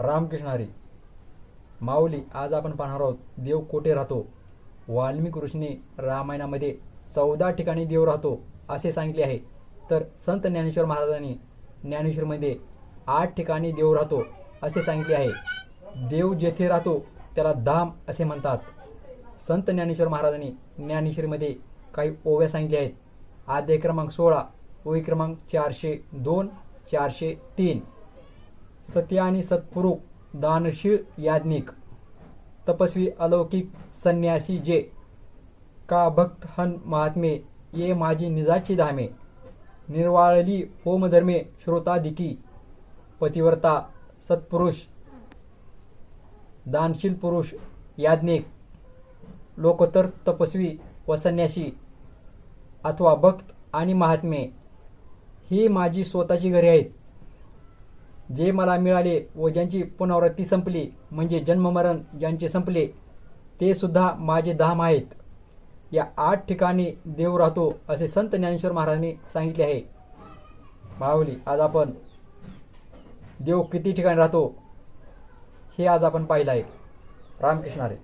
रामकृष्ण हरी माऊली आज आपण पाहणार आहोत देव कोठे राहतो? वाल्मिक ऋषीने रामायणामध्ये चौदा ठिकाणी देव राहतो असे सांगितले आहे. तर संत ज्ञानेश्वर महाराजांनी ज्ञानेश्वरमध्ये आठ ठिकाणी देव राहतो असे सांगितले आहे. देव जेथे राहतो त्याला धाम असे म्हणतात. संत ज्ञानेश्वर महाराजांनी ज्ञानेश्वरीमध्ये काही ओव्या सांगितल्या आहेत. आद्य क्रमांक सोळा ओवी क्रमांक चारशे दोन चारशे तीन. सती आणि सत्पुरुक दानशीळ याज्ञिक। तपस्वी अलौकिक संन्यासी जे। का भक्त हन महात्मे ये माझी निजाची धामे। निर्वाळली होमधर्मे श्रोतादिकी पतिव्रता सत्पुरुष दानशील पुरुष याज्ञिक। लोकोत्तर तपस्वी व संन्यासी। अथवा भक्त आणि महात्मे ही माझी स्वतःची घरे आहेत। जे मला मिळाले व ज्यांची पुनरावृत्ती संपली म्हणजे जन्ममरण ज्यांचे संपले ते सुद्धा माझे धाम आहेत. या आठ ठिकाणी देव राहतो असे संत ज्ञानेश्वर महाराजांनी सांगितले आहे. माऊली आज आपण देव किती ठिकाणी राहतो हे आज आपण पाहिलं आहे. रामकृष्णारे